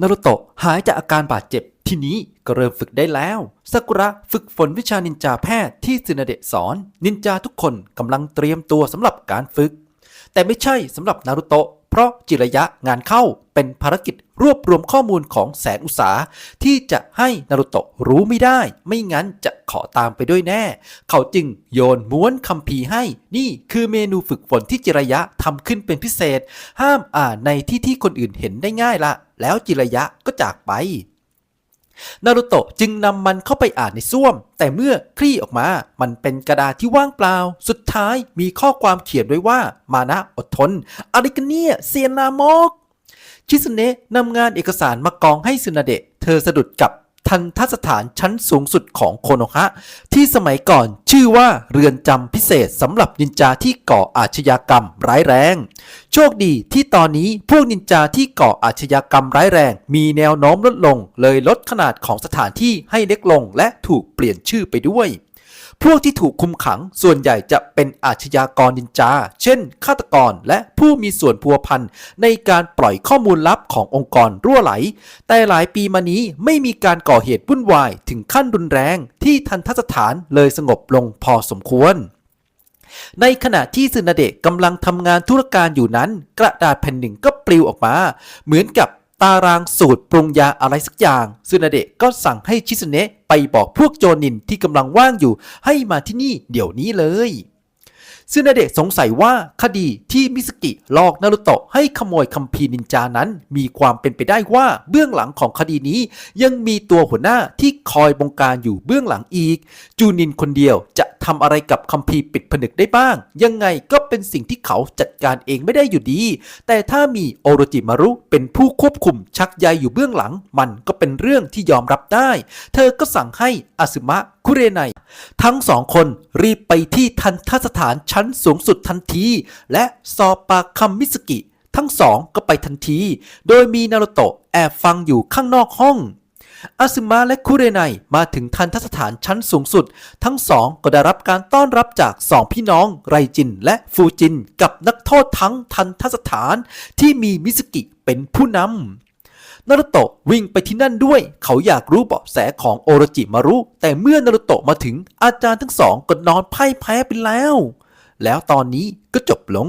นารุโตะหายจากอาการบาดเจ็บทีนี้ก็เริ่มฝึกได้แล้วซากุระฝึกฝนวิชานินจาแพทย์ที่ซึนาเดะสอน นินจาทุกคนกำลังเตรียมตัวสำหรับการฝึก แต่ไม่ใช่สำหรับนารุโตะ เพราะจิระยะงานเข้าเป็นภารกิจรวบรวมข้อมูลของแสนอุตสาที่จะให้นารุโตะรู้ไม่ได้ ไม่งั้นจะขอตามไปด้วยแน่ เขาจึงโยนม้วนคัมภีร์ให้ นี่คือเมนูฝึกฝนที่จิระยะทำขึ้นเป็นพิเศษ ห้ามอ่านในที่ที่คนอื่นเห็นได้ง่ายละ แล้วจิระยะก็จากไป นารุโตะจึงนำมันเข้าไปอ่านในส้วม แต่เมื่อคลี่ออกมา มันเป็นกระดาษที่ว่างเปล่า สุดท้ายมีข้อความเขียนไว้ว่า มานะอดทนอะไรกันเนี่ยเซียนนามก ชิสเนะนำงานเอกสารมากองให้ซึนาเดะ เธอสะดุดกับ ทันทสถานชั้นสูงสุดของโคโนฮะ ที่สมัยก่อนชื่อว่าเรือนจำพิเศษสำหรับนินจาที่ก่ออาชญากรรมร้ายแรง โชคดีที่ตอนนี้พวกนินจาที่ก่ออาชญากรรมร้ายแรง มีแนวโน้มลดลง เลยลดขนาดของสถานที่ให้เล็กลงและถูกเปลี่ยนชื่อไปด้วย พวกที่ถูกคุมขังส่วนใหญ่จะเป็นอาชญากรนินจา เช่น ฆาตกรและผู้มีส่วนพัวพันในการปล่อยข้อมูลลับขององค์กรรั่วไหล แต่หลายปีมานี้ไม่มีการก่อเหตุวุ่นวายถึงขั้นรุนแรงที่ทันทสถานเลยสงบลงพอสมควรในขณะที่ซึนาเดะกำลังทำงานธุรการอยู่นั้น กระดาษแผ่นหนึ่งก็ปลิวออกมา เหมือนกับ ตารางสูตรปรุงยาอะไรสักอย่างซึนาเดะก็สั่งให้ชิสเนะไปบอกพวกโจนินที่กำลังว่างอยู่ ให้มาที่นี่เดี๋ยวนี้เลย ซึนาเดะสงสัยว่าคดีที่มิสกิหลอกนารุโตะให้ขโมยคัมภีร์นินจานั้น มีความเป็นไปได้ว่าเบื้องหลังของคดีนี้ยังมีตัวหัวหน้าที่คอยบงการอยู่เบื้องหลังอีก จูนินคนเดียวจะทำอะไรกับคัมภีร์ปิดผนึกได้บ้าง ยังไงก็เป็นสิ่งที่เขาจัดการเองไม่ได้อยู่ดี แต่ถ้ามีโอโรจิมารุเป็นผู้ควบคุมชักใยอยู่เบื้องหลัง มันก็เป็นเรื่องที่ยอมรับได้ เธอก็สั่งให้อาซึมะ คุเรไนทั้งสองคนรีบไปที่ทันทสถานชั้นสูงสุดทันที และสอบปากคำมิสกิ ทั้งสองก็ไปทันที โดยมีนารุโตะแอบฟังอยู่ข้างนอกห้องอาซึมะและคุเรไนมาถึงทันทสถานชั้นสูงสุด ทั้งสองก็ได้รับการต้อนรับจากสองพี่น้องไรจินและฟูจิน กับนักโทษทั้งทันทสถานที่มีมิสกิเป็นผู้นำ นารุโตะวิ่งไปที่นั่นด้วย เขาอยากรู้เบาะแสของโอโรจิมารุแต่เมื่อนารุโตะมาถึงอาจารย์ทั้งสองก็นอนพ่ายแพ้ไปแล้ว แล้วตอนนี้ก็จบลง